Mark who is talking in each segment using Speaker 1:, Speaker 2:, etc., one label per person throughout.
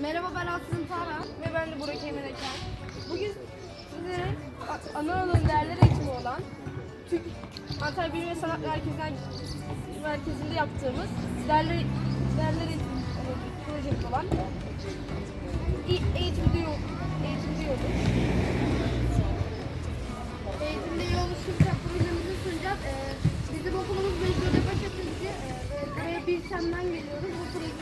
Speaker 1: Merhaba ben Aslı Tara ve ben de Burak Emir Eken. Bugün size A- Anadolu'nun değerleri eğitimi olan Türk Antalya Bilim ve Sanat Merkezi'nden merkezinde yaptığımız değerler değerler eğitimi projesi olan eğitim diyor eğitim diyoruz. Eğitimde iyi oluşturacak projemizi sunacağız. Ee, bizim okulumuz Mecnuntepe Fizik ee, ve Bilsem'den geliyoruz. Bu projeyi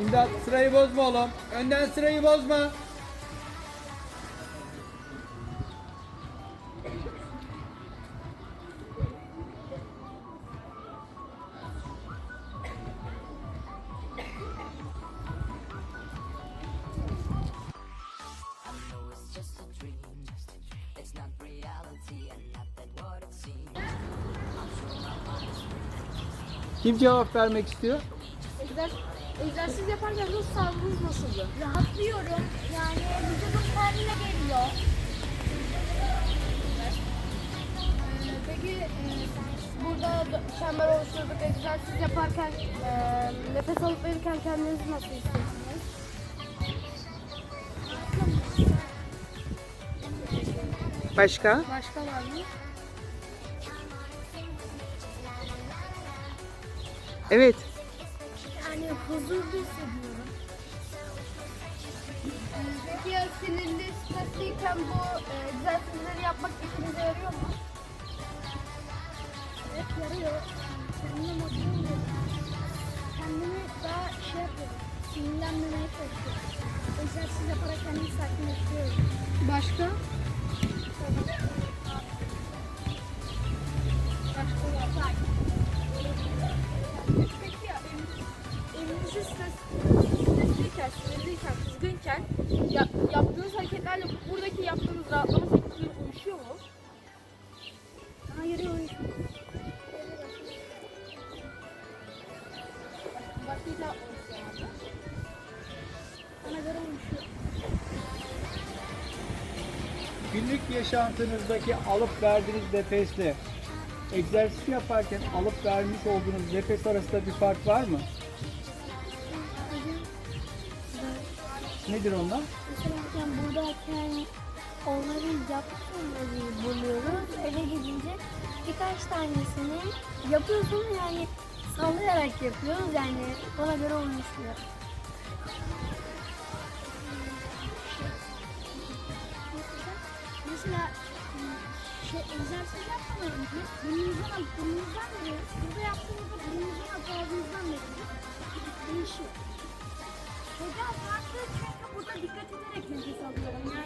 Speaker 2: İmdat sırayı bozma oğlum. Önden sırayı bozma. Kim cevap vermek istiyor?
Speaker 1: Egzer- egzersiz yaparken ruh sağlığınız nasıldı?
Speaker 3: Rahatlıyorum. Yani vücudum kendine geliyor.
Speaker 1: Ee, peki e, burada da- çember oluşturduk. Egzersiz yaparken e, nefes alıp verirken kendinizi nasıl hissediyorsunuz?
Speaker 4: Başka?
Speaker 1: Başka var mı?
Speaker 4: Evet.
Speaker 3: Huzurlu hissediyorum.
Speaker 1: Peki ya sinirli, stresliyken bu e, egzersizleri yapmak işinize yarıyor mu?
Speaker 3: Evet yarıyor. Kendime motive oluyorum. Kendimi daha şey yapıyorum. Sinirlenmemeye çalışıyorum. Egzersiz yaparak kendimi sakinleştiriyorum.
Speaker 1: Başka
Speaker 2: Günlük yaşantınızdaki alıp verdiğiniz nefesle egzersiz yaparken alıp vermiş olduğunuz nefes arasında bir fark var mı? Nedir onlar?
Speaker 3: Mesela yani buradayken onları yapmamayı buluyoruz. Eve gidince birkaç tanesini yapıyorsun yani sallayarak yapıyoruz yani bana göre uyuşuyor. Mesela egzersiz yapmadan önce burnumuzdan alıp burnumuzdan veriyoruz. Burada yaptığımızda burnumuzdan alıp ağzımızdan veriyoruz. Değişiyor. Hocam farklı çünkü burada dikkat ederek nefes alıyorum. Yani